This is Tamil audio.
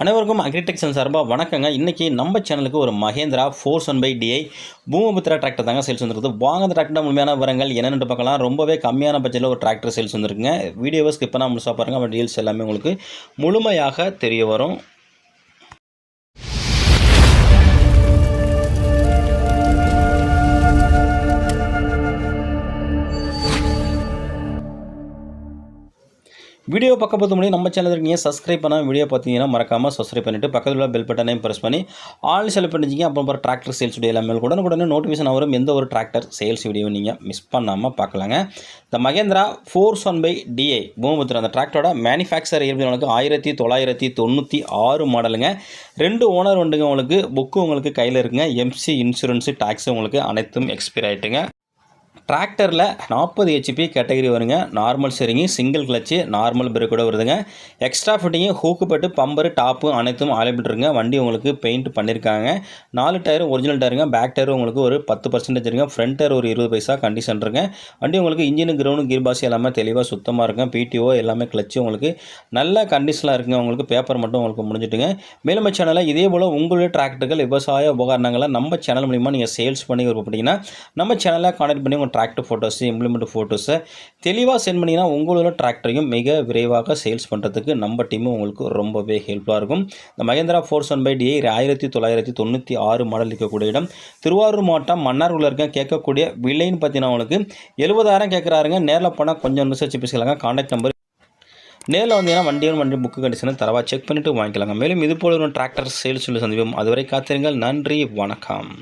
அனைவருக்கும் அக்ரிடெக்சன் சார்பாக வணக்கங்க. இன்றைக்கி நம்ம சேனலுக்கு ஒரு Mahindra four one by DI Bhumiputra tractor தாங்க சேல்ஸ் வந்துருக்குது. வாங்க அந்த டிராக்டர் முழுமையான விவரங்கள் என்னென்னு பார்க்கலாம். ரொம்பவே கம்மியான பட்ஜெட்டில் ஒரு டிராக்டர் சேல்ஸ் வந்துருக்குங்க. வீடியோவை ஸ்கிப் பண்ணால் முழுசாக பாருங்கள் டீல்ஸ் எல்லாமே உங்களுக்கு முழுமையாக தெரிய வரும். வீடியோ பக்கம் பார்த்து முடியும் நம்ம சேனல் இருக்கீங்க சப்ஸ்கிரைப் பண்ணால் வீடியோ பார்த்தீங்கன்னா மறக்காமல் சப்ஸ்கிரைப் பண்ணிவிட்டு பக்கத்தில் உள்ள பெல் பட்டனையும் ப்ரெஸ் பண்ணி ஆல் செலக்ட் பண்ணிச்சிங்க அப்புறம் அப்புறம் டிராக்டர் சேல்ஸ் வீடியோ எல்லாமே உடனே நோட்டிஃபிகேஷன் வரும். எந்த ஒரு டிராக்டர் சேல்ஸ் வீடியோ நீங்கள் மிஸ் பண்ணாமல் பார்க்கலாங்க. இந்த Mahindra four one by DI பூமபுத்திரம் அந்த டிராக்டரோட மேனுஃபேக்சர் எப்படி உங்களுக்கு ஆயிரத்தி தொள்ளாயிரத்தி தொண்ணூற்றி ஆறு மாடலுங்க ரெண்டு ஓனர் உண்டுங்க. உங்களுக்கு புக்கு உங்களுக்கு கையில் இருக்குங்க. எம்சி இன்சூரன்ஸு டேக்ஸு உங்களுக்கு அனைத்தும் எக்ஸ்பைர் ஆகிட்டுங்க டிராக்டரில் நாற்பது ஹெச்பி கேட்டகரி வருங்க. நார்மல் சரிங்க சிங்கிள் கிளச்சு நார்மல் பிரேக் கூட வருதுங்க. எக்ஸ்ட்ரா ஃபிட்டிங்கு ஹூக்கு பட்டு பம்பரு டாப்பு அனைத்தும் அவைலபிள் வண்டி உங்களுக்கு பெயிண்ட் பண்ணியிருக்காங்க நாலு டயர் ஒரிஜினல் டயருங்க பேக் டயர் உங்களுக்கு ஒரு பத்து பர்சன்டேஜ் இருங்க ஃப்ரண்ட் டயர் ஒரு இருபது பைசா கண்டிஷன் இருங்க வண்டி உங்களுக்கு இன்ஜினு கிரவுண்டு கீர் பாஸ் எல்லாமே தெளிவாக சுத்தமாக இருக்கும் பிடிஓ எல்லாமே கிளச்சு உங்களுக்கு நல்ல கண்டிஷனாக இருக்குங்க. உங்களுக்கு பேப்பர் மட்டும் உங்களுக்கு முடிஞ்சிட்டுங்க. மேலும் சேனலில் இதே போல் உங்களுடைய டிராக்டர்கள் விவசாய உபகரணங்களை நம்ம சேனல் மூலிமா நீங்கள் சேல்ஸ் பண்ணி விருப்பப்பட்டீங்கன்னா நம்ம சேனலை கான்டெக்ட் பண்ணி உங்கள் டிராக்டர் ஃபோட்டோஸு இம்ப்ளிமெண்ட் ஃபோட்டோஸை தெளிவாக சென்ட் பண்ணிங்கன்னா உங்களோட டிராக்டரையும் மிக விரைவாக சேல்ஸ் பண்ணுறதுக்கு நம்ம டீமும் உங்களுக்கு ரொம்பவே ஹெல்ப்ஃபுல்லாக இருக்கும். இந்த Mahindra force one by D ஆயிரத்தி தொள்ளாயிரத்தி தொண்ணூற்றி ஆறு மாடல் இருக்கக்கூடிய இடம். திருவாரூர் மாவட்டம் மன்னார்குள்ள இருக்க கேட்கக்கூடிய விலைன்னு பார்த்தீங்கன்னா உங்களுக்கு எழுபதாயிரம் கேட்குறாருங்க நேரில் போனால் கொஞ்சம் ரிசர்ச் பேசிக்கலாங்க. கான்டாக்ட் நம்பர் நேரில் வந்தீங்கன்னா வண்டியும் வண்டி புக்கு கண்டிஷனை தரவா செக் பண்ணிவிட்டு வாங்கிக்கலாங்க. மேலும் இது போல ஒரு டிராக்டர் சேல்ஸ் சொல்லி சந்திப்போம். அதுவரை காத்திருங்கள். நன்றி. வணக்கம்.